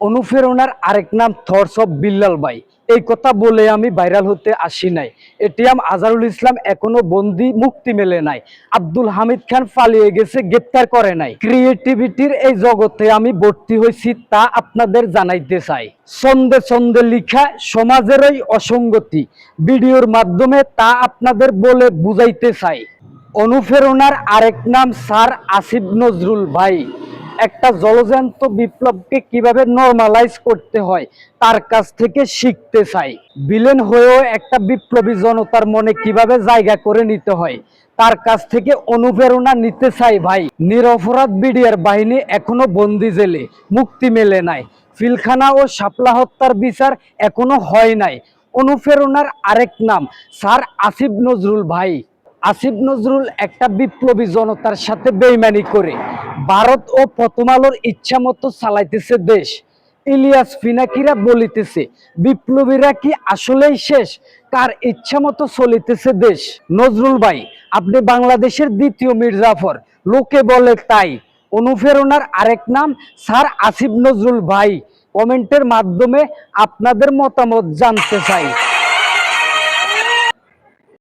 অনুপ্রেরণার আরেক নাম থরস অফ বিল্লাল ভাই। এই কথা বলে আমি ভাইরাল হতে আসি নাই। এটিএম আজারুল ইসলাম এখনও বন্দি, মুক্তি মেলে নাই। আব্দুল হামিদ খান পালিয়ে গেছে, গ্রেপ্তার করে নাই। ক্রিয়েটিভিটির এই জগতে আমি ভর্তি হয়েছি তা আপনাদের জানাইতে চাই। ছন্দে ছন্দে লিখা সমাজের সমাজেরই অসঙ্গতি। ভিডিওর মাধ্যমে তা আপনাদের বলে বুঝাইতে চাই। অনুপ্রেরণার আরেক নাম স্যার আসিফ নজরুল ভাই। একটা জলজান্ত বিপ্লবকে কীভাবে নর্মালাইজ করতে হয়, তার কাছ থেকে শিখতে চাই। বিলেন হয়েও একটা বিপ্লবী জনতার মনে কীভাবে জায়গা করে নিতে হয়, তার কাছ থেকে অনুপ্রেরণা নিতে চাই ভাই। নিরপরাধ বিডিআর বাহিনী এখনও বন্দি জেলে, মুক্তি মেলে নাই। ফিলখানা ও শাপলা হত্যার বিচার এখনও হয় নাই। অনুপ্রেরণার আরেক নাম, স্যার আসিফ নজরুল ভাই। আসিফ নজরুল একটা বিপ্লবী জনতার সাথে বেইমানি করে ভারত ও প্রথম আলোর ইচ্ছা মতো চালাইতেছে দেশ। ইলিয়াস ফিনাকিরা বলিতেছে, বিপ্লবীরা কি আসলেই শেষ? কার ইচ্ছা মতো চলিতেছে দেশ? নজরুল ভাই, আপনি বাংলাদেশের দ্বিতীয় মির্জাফর। লোকে বলে তাই। অনুপ্রেরণার আরেক নাম স্যার আসিফ নজরুল ভাই। কমেন্টের মাধ্যমে আপনাদের মতামত জানতে চাই।